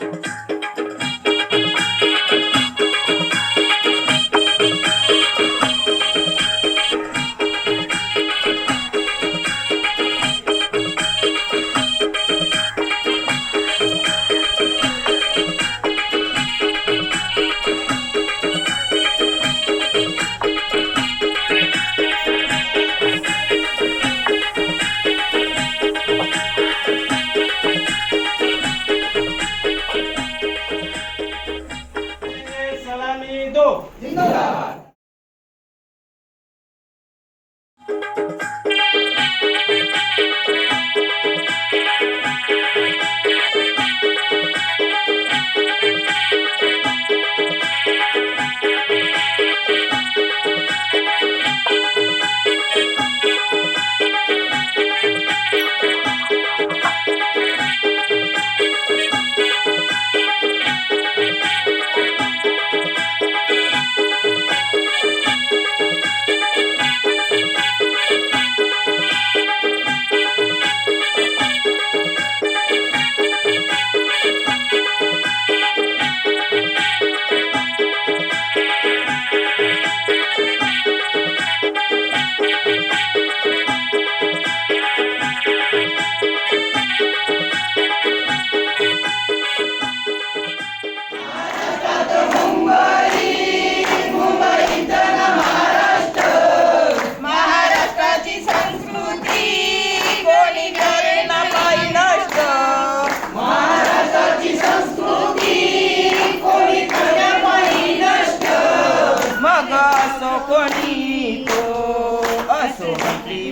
Thank you.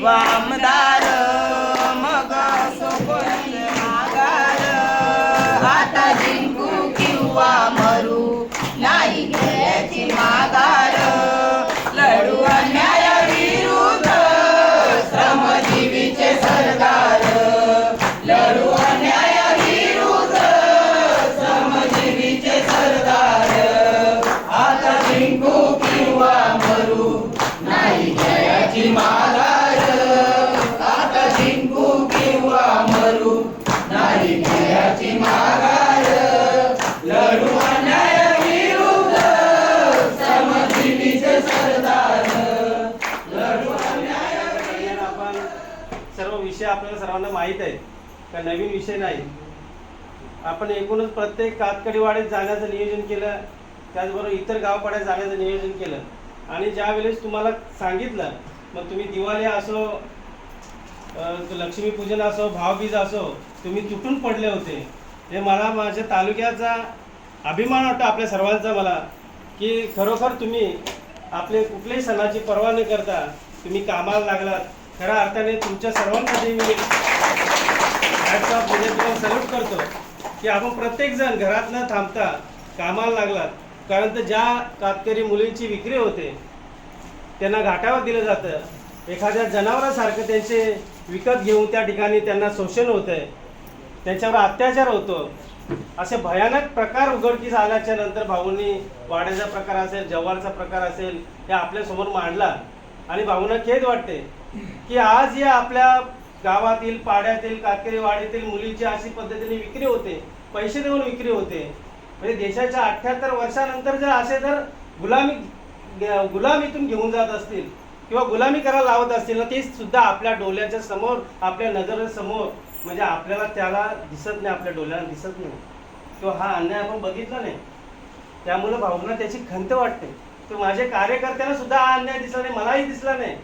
¡Viva विषय आपल्याला सर्वांना माहीत आहे का नवीन विषय नाही? आपण एकूणच प्रत्येक कातकडीवाडीत जाण्याचं नियोजन केलं त्याचबरोबर इतर गावपाड्यात जाण्याचं नियोजन केलं. आणि ज्या वेळेस तुम्हाला सांगितलं मग तुम्ही दिवाळी असो लक्ष्मीपूजन असो भावबीज असो तुम्ही तुटून पडले होते. हे मला माझ्या तालुक्याचा अभिमान वाटतो आपल्या सर्वांचा मला की खरोखर तुम्ही आपले कुठल्याही सणाची पर्वा न करता तुम्ही कामाला लागलात. खऱ्या अर्थाने तुमच्या सर्वांसाठी मी हॅट्स म्हणजे तुम्हाला सल्यूट करतो की आपण प्रत्येकजण घरात न थांबता कामाला लागलात. कारण तर ज्या कातकरी मुलींची विक्री होते त्यांना घाटावर दिलं जातं. एखाद्या जनावरासारखं त्यांचे विकत घेऊन त्या ठिकाणी त्यांना शोषण होतं आहे त्यांच्यावर अत्याचार होतो. असे भयानक प्रकार उघडकीस आल्याच्यानंतर भाऊंनी वाड्याचा प्रकार असेल जव्हारचा प्रकार असेल हे आपल्यासमोर मांडला. आणि भाऊंना खेद वाटते की आज या आपल्या गावातील पाड्यातील कातकरी वाडीतील मुलीची अशी पद्धतीने विक्री होते पैसे देऊन विक्री होते. म्हणजे देशाच्या अठ्ठ्याहत्तर वर्षानंतर जर असे जर गुलामी गुलामीतून घेऊन जात असतील किंवा गुलामी करायला लावत असतील ना ते सुद्धा आपल्या डोळ्याच्या समोर आपल्या नजरेसमोर म्हणजे आपल्याला त्याला दिसत नाही आपल्या डोळ्याला दिसत नाही. किंवा हा अन्याय आपण बघितला नाही. त्यामुळे भावना त्याची खंत वाटते. तर माझ्या कार्यकर्त्यांना सुद्धा हा अन्याय दिसला नाही मलाही दिसला नाही.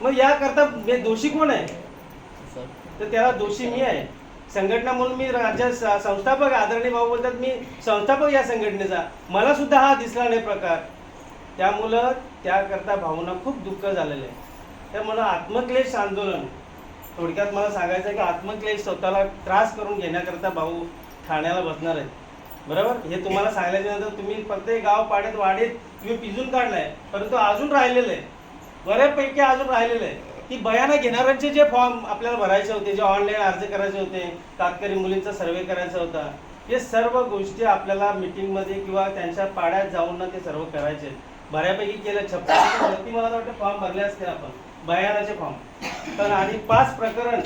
मग याकरता मी दोषी कोण आहे? तर त्याला दोषी मी आहे. संघटना म्हणून मी राज्य स- संस्थापक. आदरणीय भाऊ बोलतात मी संस्थापक या संघटनेचा. मला सुद्धा हा दिसला नाही प्रकार. त्यामुळं त्याकरता भावना खूप दुःख झालेलं आहे. त्यामुळं आत्मक्लेश आंदोलन. थोडक्यात मला सांगायचं आहे की आत्मक्लेश स्वतःला त्रास करून घेण्याकरता भाऊ ठाण्याला बसणार आहेत. बरोबर हे तुम्हाला सांगायचं नंतर तुम्ही प्रत्येक गाव पाड्यात वाडीत तुम्ही पिजून काढलाय परंतु अजून राहिलेलं आहे बऱ्यापैकी अजून राहिलेलं आहे की बयानं घेणाऱ्यांचे जे फॉर्म आपल्याला भरायचे होते जे ऑनलाईन अर्ज करायचे होते तात्कारी मुलींचा सर्वे करायचा होता हे सर्व गोष्टी आपल्याला मिटिंगमध्ये किंवा त्यांच्या पाड्यात जाऊन ना ते सर्व करायचे बऱ्यापैकी केलं छप्पन मला वाटतं फॉर्म भरले असतील आपण बयानाचे फॉर्म पण आणि पाच प्रकरण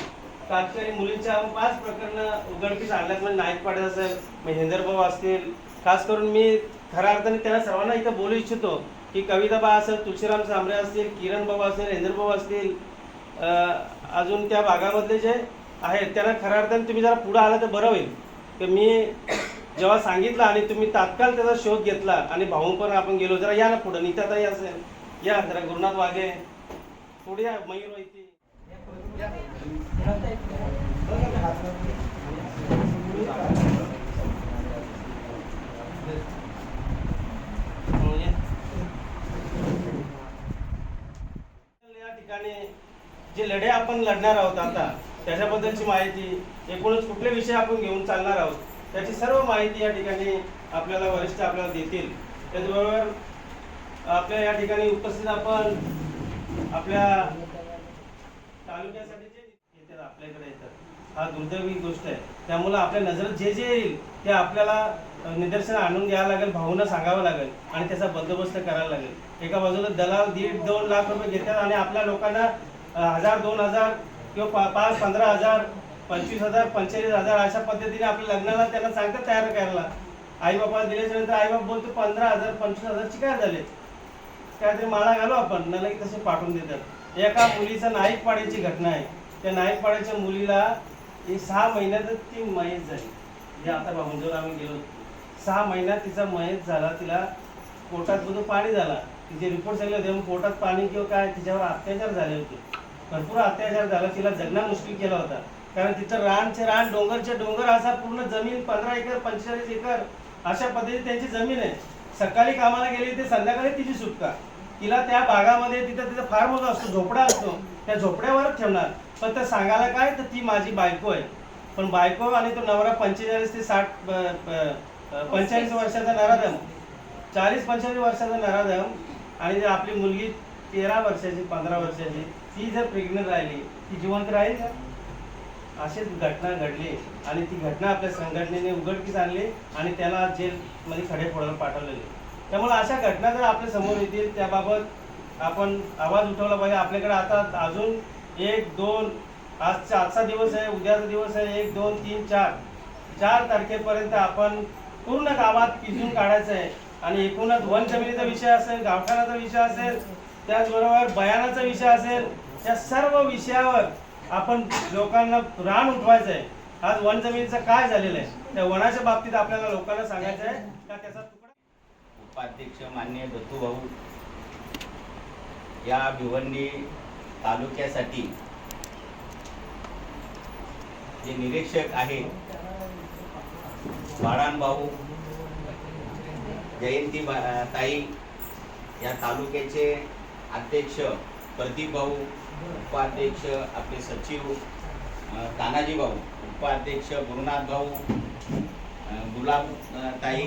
कातकरी मुलींच्या पाच प्रकरणं उघडकीस आणल्यात. म्हणजे नाईक पाटील असेल म्हणजे महेंद्र भाऊ असतील. खास करून मी खऱ्या अर्थाने त्यांना सर्वांना इथं बोलू इच्छितो की कविताबा असेल तुळशीराम सांबरे असतील किरण भाऊ असेल हेंद्रभाऊ असतील अजून त्या भागामधले जे आहेत त्यांना खऱ्या अर्थाने तुम्ही जरा पुढं आला तर बरं होईल. की मी जेव्हा सांगितलं आणि तुम्ही तात्काळ त्याचा शोध घेतला आणि भाऊ पण आपण गेलो जरा या ना पुढं. नीताताई असेल या जरा गुरुनाथ वाघे पुढे या मयूर होईल जे लढे आपण लढणार आहोत आता त्याच्याबद्दलची माहिती एकूणच कुठले विषय आपण घेऊन चालणार आहोत त्याची सर्व माहिती या ठिकाणी आपल्याला वरिष्ठ आपल्याला देतील. त्याचबरोबर आपल्या या ठिकाणी उपस्थित आपण आपल्या तालुक्यासाठी आपल्याकडे येतात. हा दुर्दैवी गोष्ट आहे. त्यामुळे आपल्या नजरेत जे जे येईल ते आपल्याला निदर्शन आणून घ्यावं लागेल भाऊनं सांगावं लागेल आणि त्याचा बंदोबस्त करायला लागेल. एका बाजूला दलाल दीड दोन लाख रुपये घेतात आणि आपल्या लोकांना हजार दोन हजार किंवा पा- पाच पंधरा हजार पंचवीस हजार पंचेचाळीस हजार अशा पद्धतीने आपल्या लग्नाला त्यांना सांगतात तयार करायला. आई बाबा दिल्याच्या नंतर आई बाबा बोलतो पंधरा हजार पंचवीस हजारची काय झाले. काहीतरी माळा घालू आपण न तसे पाठवून देतात. एका मुलीचा नाईक पाड्याची घटना आहे. त्या नाईक पाड्याच्या मुलीला हे सहा महिन्यातच ती मयत झाली. जे आता भाऊंजवर आम्ही गेलो सहा महिन्यात तिचा मयत झाला तिला पोटात मधून पाणी झाला. तिचे रिपोर्ट सांगले होते मग पोटात पाणी किंवा काय? तिच्यावर अत्याचार झाले होते. भरपूर अत्याचार झाला. तिला जगणं मुश्किल केला होता. कारण तिथं रानचे रान डोंगरचे डोंगर असा पूर्ण जमीन पंधरा एकर पंचेचाळीस एकर अशा पद्धतीने त्यांची जमीन आहे. सकाळी कामाला गेली ते संध्याकाळी तिची सुटका. तिला त्या भागामध्ये तिथं तिथं फार मोठा असतो झोपडा असतो. त्या झोपड्यावरच ठेवणार. पण तर सांगायला काय? तर ती माझी बायको आहे. पण बायको आणि तो नवरा पंचेचाळीस ते साठ पंचेचाळीस वर्षाचा नराधम. चाळीस पंचेचाळीस वर्षाचा नराधम आणि जर आपली मुलगी तेरा वर्षाची पंधरा वर्षाची ती जर प्रेग्नंट राहिली ती जिवंत राहील का? अशीच घटना घडली आणि ती घटना आपल्या संघटनेने उघडकीस आणली आणि त्याला जेलमध्ये खडे फोडायला पाठवलेले. त्यामुळे अशा घटना जर आपल्यासमोर येतील त्याबाबत आपण आवाज उठवला पाहिजे. आपल्याकडे आता अजून एक दोन आजचा आजचा दिवस आहे उद्याचा दिवस आहे एक दोन तीन चार. चार तारखेपर्यंत आपण पूर्ण गावात पिजून काढायचं आहे. आणि एकूणच वन जमिनीचा विषय असेल गावठाणाचा विषय असेल त्याचबरोबर बयानाचा विषय असेल या सर्व विषयावर आपण लोकांना रान उठवायचं आहे. आज वन जमिनीचं काय झालेलं आहे? त्या वनाच्या बाबतीत आपल्याला लोकांना सांगायचं आहे का त्याचा तुकडा उपाध्यक्ष मान्य दत्तू भाऊ या भिवंडी तालुक्यासाठी. जे निरीक्षक आहेत बाळान भाऊ जयंती ताई या तालुक्याचे अध्यक्ष प्रदीप भाऊ उपाध्यक्ष आपले सचिव तानाजी भाऊ उपाध्यक्ष गुरुनाथ भाऊ गुलाब ताई.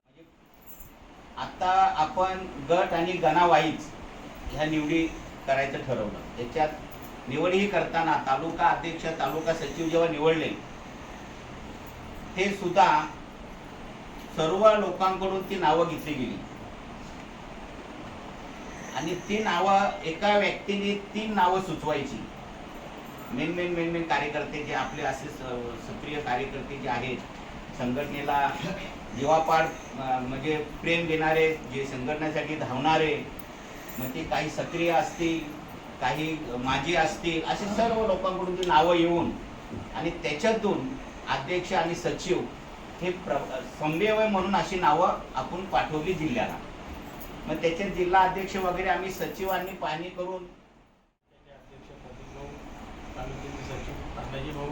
म्हणजे आता आपण गट आणि गणावाईज ह्या निवडी करायचं ठरवलं. त्याच्यात निवडही करताना तालुका अध्यक्ष तालुका सचिव जेव्हा निवडले हे सुद्धा सर्व लोकांकडून ती नावं घेतली गेली. आणि ती नावं एका व्यक्तीने तीन नावं सुचवायची. मेन मेन मेन मेन कार्यकर्ते जे आपले असे सक्रिय कार्यकर्ते जे आहेत संघटनेला जीवापाड म्हणजे प्रेम देणारे जे संघटनेसाठी धावणारे मग ते काही सक्रिय असतील काही माजी असतील असे सर्व लोकांकडून ती नावं येऊन आणि त्याच्यातून अध्यक्ष आणि सचिव हे प्र संभेवय म्हणून अशी नावं आपण पाठवली जिल्ह्याला. मग त्याच्यात जिल्हा अध्यक्ष वगैरे आम्ही सचिवांनी पाहणी करून सचिव भाऊ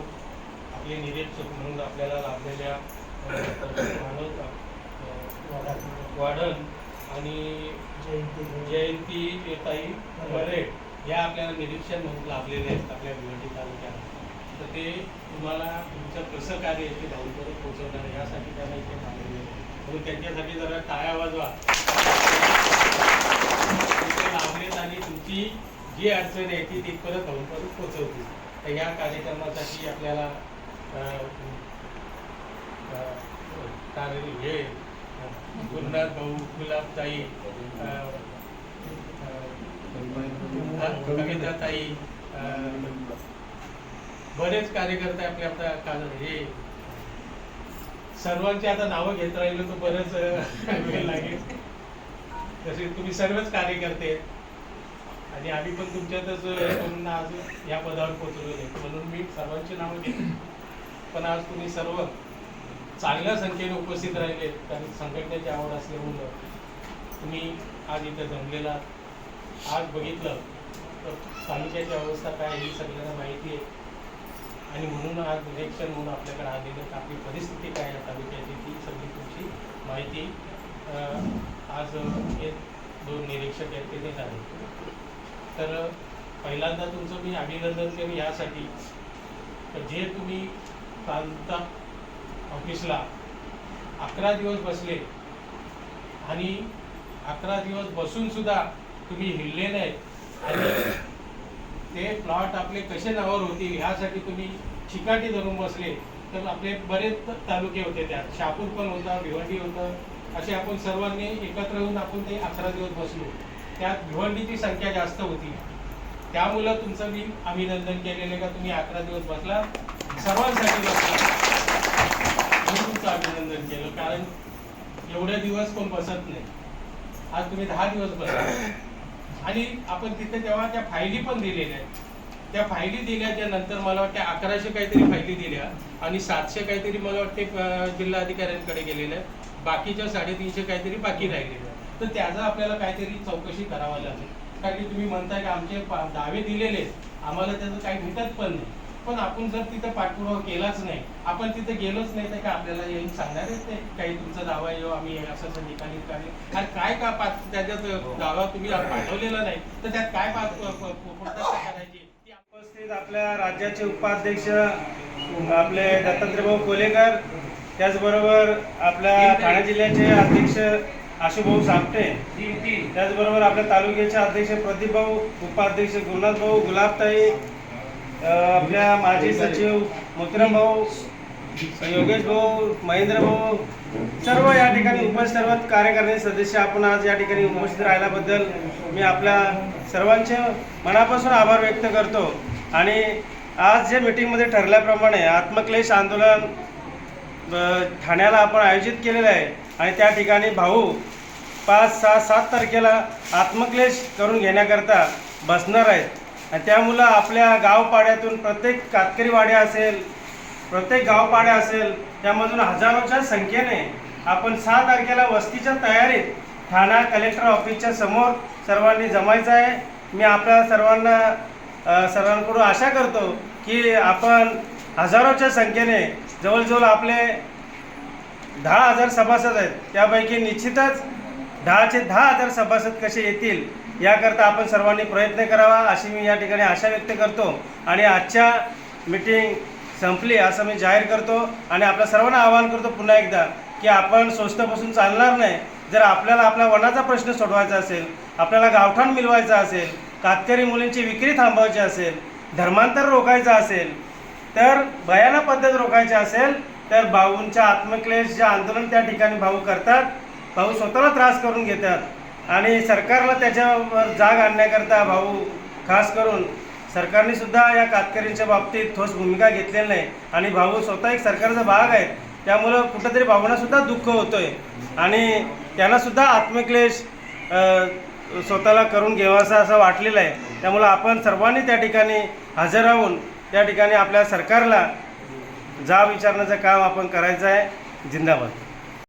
आपले निरीक्षक म्हणून आपल्याला लाभलेल्या वाढण आणि जयंती ताई बरे या आपल्याला निरीक्षण म्हणून लाभलेले आहेत आपल्या भिवंडी तालुक्यात तर ते तुम्हाला तुमचं कसं कार्य इथे ते भाऊपर्यंत पोहोचवणार यासाठी त्यांना इथे लाभलेले म्हणून त्यांच्यासाठी जरा टाळ्या वाजवा. लाभलेत आणि तुमची जी अडचण आहे ती तिथपर्यंत भाऊपर्यंत पोहोचवतील. तर या कार्यक्रमासाठी आपल्याला कार्य हे गुरुनाथ भाऊ गुलाबताई कविताताई बरेच कार्यकर्ते आपले आता काल हे सर्वांची आता नावं घेत राहिलो तर बरंच वेळ लागेल. तसे तुम्ही सर्वच कार्यकर्ते आणि आम्ही पण तुमच्यातच करून आज या पदावर पोहोचलेलो आहे. म्हणून मी सर्वांची नावं घेतो पण आज तुम्ही सर्व चांगल्या संख्येने उपस्थित राहिले कारण संघटनेची आवड असल्यामुळं तुम्ही आज इथं जमलेला आज बघितलं तर तालुक्याची अवस्था काय आहे ही सगळ्यांना माहिती आहे. आणि म्हणून आज निरीक्षण म्हणून आपल्याकडे आलेलं तर आपली परिस्थिती काय आहे तालुक्याची ती सगळी तुमची माहिती आज हे दोन निरीक्षक आहेत ते देत आहेत. तर पहिल्यांदा तुमचं मी अभिनंदन करेन यासाठी. जे तुम्ही प्रांत ऑफिसला. अकरा दिवस बसले. आणि अकरा दिवस बसूनसुद्धा तुम्ही हिडले नाहीत आणि ते प्लॉट आपले कसे नावावर होतील ह्यासाठी तुम्ही चिकाटी धरून बसले. तर आपले बरेच तालुके होते त्यात. शापूर पण होता भिवंडी होतं. असे आपण सर्वांनी एकत्र येऊन आपण ते अकरा दिवस बसलो. त्यात भिवंडीची संख्या जास्त होती. त्यामुळं तुमचं मी अभिनंदन केलेलं आहे का? तुम्ही अकरा दिवस बसला. सर्वांसाठी बसला. तुमचं अभिनंदन केलं कारण एवढे दिवस कोण बसत नाही. आज तुम्ही दहा दिवस बसा आणि आपण तिथे तेव्हा त्या फायली पण दिलेल्या आहेत. त्या फायली दिल्याच्या नंतर मला वाटते अकराशे काहीतरी फायली दिल्या आणि सातशे काहीतरी मला वाटते जिल्हा अधिकाऱ्यांकडे गेलेल्या आहेत. बाकीच्या साडेतीनशे काहीतरी बाकी राहिलेल्या तर त्याचा आपल्याला काहीतरी चौकशी करावं लागेल. कारण की तुम्ही म्हणताय की आमचे दावे दिलेले आहेत. आम्हाला त्याचं काही भेटत पण नाही. पण आपण जर तिथं पाठपुरावा केलाच नाही आपण तिथे गेलोच नाही तर काय आपल्याला येऊन सांगणार आहेत ते? काही तुमचा दावा येऊ आम्ही असं असं निकाली काढले आणि काय का पाच त्याच्यात दावा तुम्ही पाठवलेला नाही? तर त्यात काय करायची उपस्थित आपल्या राज्याचे उपाध्यक्ष आपले दत्तात्रयभाऊ कोलेकर त्याचबरोबर आपल्या ठाणे जिल्ह्याचे अध्यक्ष आशुभाऊ सापटे त्याचबरोबर आपल्या तालुक्याचे अध्यक्ष प्रदीप भाऊ उपाध्यक्ष गुरुनाथ भाऊ गुलाबताई आपल्या माजी सचिव मुत्रम भाऊ योगेश भाऊ महेंद्र भाऊ सर्व या ठिकाणी उपस्थित सर्व कार्यकारिणी सदस्य आपण आज या ठिकाणी उपस्थित राहिल्याबद्दल मी आपल्या सर्वांचे मनापासून आभार व्यक्त करतो. आणि आज जे मीटिंगमध्ये ठरल्याप्रमाणे आत्मक्लेश आंदोलन ठाण्याला आपण आयोजित केलेलं आहे आणि त्या ठिकाणी भाऊ पाच सहा सात तारखेला आत्मक्लेश करून घेण्याकरता बसणार आहेत. आणि त्यामुळं आपल्या गावपाड्यातून प्रत्येक कातकरी वाड्या असेल प्रत्येक गावपाड्या असेल त्यामधून हजारोच्या संख्येने आपण सहा तारखेला वस्तीच्या तयारीत ठाणा कलेक्टर ऑफिसच्या समोर सर्वांनी जमायचं आहे. मी आपल्या सर्वांना सर्वांकडून आशा करतो की आपण हजारोच्या संख्येने जवळजवळ आपले दहा हजार सभासद आहेत. त्यापैकी निश्चितच दहाचे दहा हजार सभासद कसे येतील याकरता आपण सर्वांनी प्रयत्न करावा अशी मी या ठिकाणी आशा व्यक्त करतो. आणि आजच्या मीटिंग संपली असं मी जाहीर करतो. आणि आपल्या सर्वांना आवाहन करतो पुन्हा एकदा की आपण स्वस्त बसून चालणार नाही. जर आपल्याला आपल्या वनाचा प्रश्न सोडवायचा असेल आपल्याला गावठाण मिळवायचा असेल कातकरी मुलींची विक्री थांबवायची असेल धर्मांतर रोखायचं असेल तर भयाना पद्धत रोखायची असेल तर भाऊंच्या आत्मक्लेश जे आंदोलन त्या ठिकाणी भाऊ करतात भाऊ स्वतःला त्रास करून घेतात. आणि सरकारला त्याच्यावर जाग आणण्याकरता भाऊ खास करून सरकारने सुद्धा या कातकरींच्या बाबतीत ठोस भूमिका घेतलेली नाही. आणि भाऊ स्वतः एक सरकारचा भाग आहे त्यामुळं कुठंतरी भावनासुद्धा दुःख दुःख होतोय. आणि त्यांनासुद्धा आत्मक्लेश स्वतःला करून घ्यावासा असं वाटलेलं आहे. त्यामुळं आपण सर्वांनी त्या ठिकाणी हजर राहून त्या ठिकाणी आपल्या सरकारला जाब विचारण्याचं काम आपण करायचं आहे. जिंदाबाद.